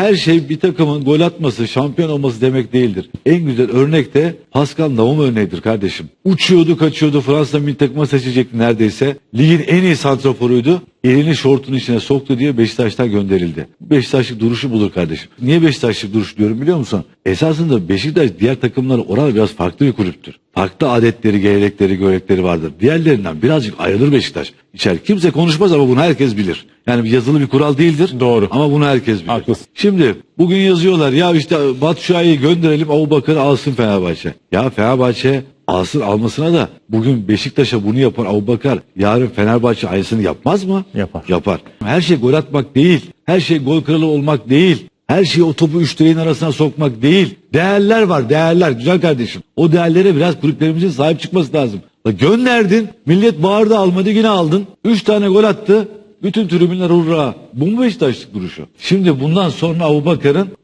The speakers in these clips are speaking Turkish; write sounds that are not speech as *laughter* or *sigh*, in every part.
her şey bir takımın gol atması, şampiyon olması demek değildir. En güzel örnek de Pascal Naum örneğidir kardeşim. Uçuyordu, kaçıyordu. Fransa milli takıma seçecekti neredeyse. Ligin en iyi santraforuydu. Elini şortun içine soktu diye Beşiktaş'tan gönderildi. Beşiktaşlık duruşu budur kardeşim. Niye Beşiktaşlık duruş diyorum biliyor musun? Esasında Beşiktaş diğer takımlara oranla biraz farklı bir kulüptür. Farklı adetleri, gelenekleri, görenekleri vardır. Diğerlerinden birazcık ayrılır Beşiktaş. İçer kimse konuşmaz ama bunu herkes bilir. Yani yazılı bir kural değildir. Doğru. Ama bunu herkes bilir. Haklısın. Şimdi bugün yazıyorlar ya işte Batu Şua'yı gönderelim Abu Bakır alsın Fenerbahçe. Ya Fenerbahçe alsın almasına da bugün Beşiktaş'a bunu yapan Abu Bakar yarın Fenerbahçe aynısını yapmaz mı? Yapar. Yapar. Her şey gol atmak değil. Her şey gol kralı olmak değil. Her şey o topu üç direğin arasına sokmak değil. Değerler var değerler güzel kardeşim. O değerlere biraz kulüplerimizin sahip çıkması lazım. La Gönderdin millet bağırdı almadı yine aldın. Üç tane gol attı. Bütün tribünler hurra. Bu mu Beşiktaşlık duruşu? Şimdi bundan sonra Abu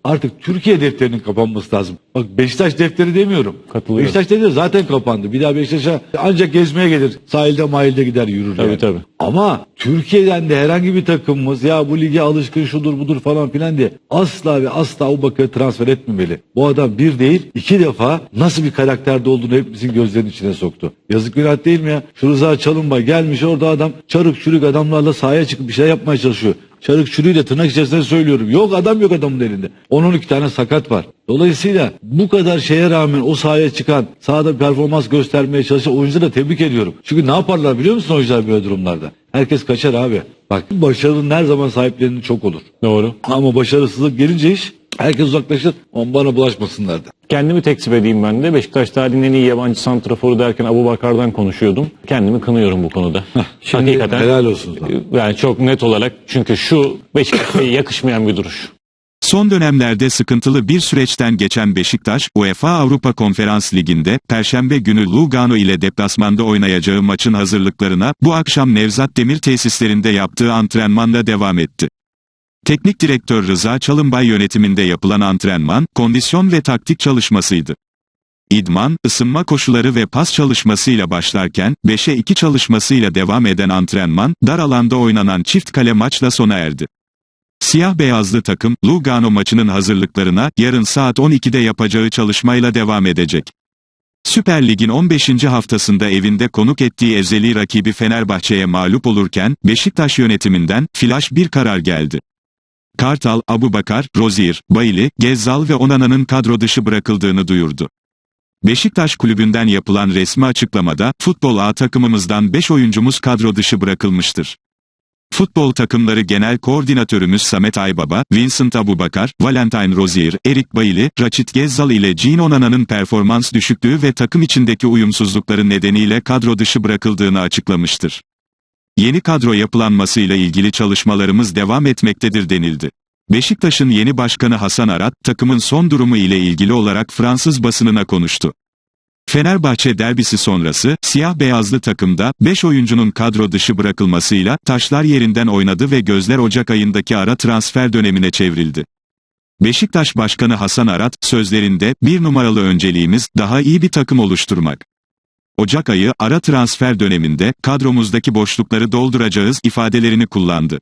artık Türkiye defterinin kapanması lazım. Bak Beşiktaş defteri demiyorum. Katılıyorum. Beşiktaş defteri zaten kapandı. Bir daha Beşiktaş'a ancak gezmeye gelir. Sahilde mahilde gider yürür. Tabii, yani. tabii. Ama Türkiye'den de herhangi bir takımımız ya bu lige alışkın şudur budur falan filan diye asla ve asla Abu Bakar'ı transfer etmemeli. Bu adam bir değil iki defa nasıl bir karakterde olduğunu hepimizin gözlerinin içine soktu. Yazık günah değil mi ya? Şu Rıza Çalınbay gelmiş orada adam çarık çürük adamlarla sahaya çıkıp bir şey yapmaya çalışıyor. Çarık çürüğü de tırnak içerisinde söylüyorum. Yok adam yok adamın elinde. 10-12 tane sakat var. Dolayısıyla bu kadar şeye rağmen o sahaya çıkan, sahada performans göstermeye çalışan oyuncuları da tebrik ediyorum. Çünkü ne yaparlar biliyor musun oyuncular böyle durumlarda? Herkes kaçar abi. Bak başarının her zaman sahiplerinin çok olur. Doğru. Ama başarısızlık gelince iş herkes uzaklaşır. Ama bana bulaşmasınlar da. Kendimi tekzip edeyim ben de. Beşiktaş tarihinin en iyi yabancı santraforu derken Abu Bakar'dan konuşuyordum. Kendimi kınıyorum bu konuda. *laughs* Şimdi Hakikaten. helal olsun sana. Yani çok net olarak çünkü şu Beşiktaş'a *laughs* yakışmayan bir duruş. Son dönemlerde sıkıntılı bir süreçten geçen Beşiktaş, UEFA Avrupa Konferans Ligi'nde, Perşembe günü Lugano ile deplasmanda oynayacağı maçın hazırlıklarına, bu akşam Nevzat Demir tesislerinde yaptığı antrenmanla devam etti. Teknik direktör Rıza Çalınbay yönetiminde yapılan antrenman, kondisyon ve taktik çalışmasıydı. İdman, ısınma koşuları ve pas çalışmasıyla başlarken, 5'e 2 çalışmasıyla devam eden antrenman, dar alanda oynanan çift kale maçla sona erdi. Siyah beyazlı takım, Lugano maçının hazırlıklarına, yarın saat 12'de yapacağı çalışmayla devam edecek. Süper Lig'in 15. haftasında evinde konuk ettiği ezeli rakibi Fenerbahçe'ye mağlup olurken, Beşiktaş yönetiminden, flash bir karar geldi. Kartal, Abubakar, Rozier, Bayili, Gezzal ve Onana'nın kadro dışı bırakıldığını duyurdu. Beşiktaş kulübünden yapılan resmi açıklamada, futbol A takımımızdan 5 oyuncumuz kadro dışı bırakılmıştır. Futbol takımları genel koordinatörümüz Samet Aybaba, Vincent Abubakar, Valentine Rozier, Erik Bayili, Raçit Gezzal ile Jean Onana'nın performans düşüklüğü ve takım içindeki uyumsuzlukları nedeniyle kadro dışı bırakıldığını açıklamıştır. Yeni kadro yapılanmasıyla ilgili çalışmalarımız devam etmektedir denildi. Beşiktaş'ın yeni başkanı Hasan Arat, takımın son durumu ile ilgili olarak Fransız basınına konuştu. Fenerbahçe derbisi sonrası, siyah beyazlı takımda, 5 oyuncunun kadro dışı bırakılmasıyla, taşlar yerinden oynadı ve gözler Ocak ayındaki ara transfer dönemine çevrildi. Beşiktaş Başkanı Hasan Arat, sözlerinde, bir numaralı önceliğimiz, daha iyi bir takım oluşturmak. Ocak ayı, ara transfer döneminde, kadromuzdaki boşlukları dolduracağız ifadelerini kullandı.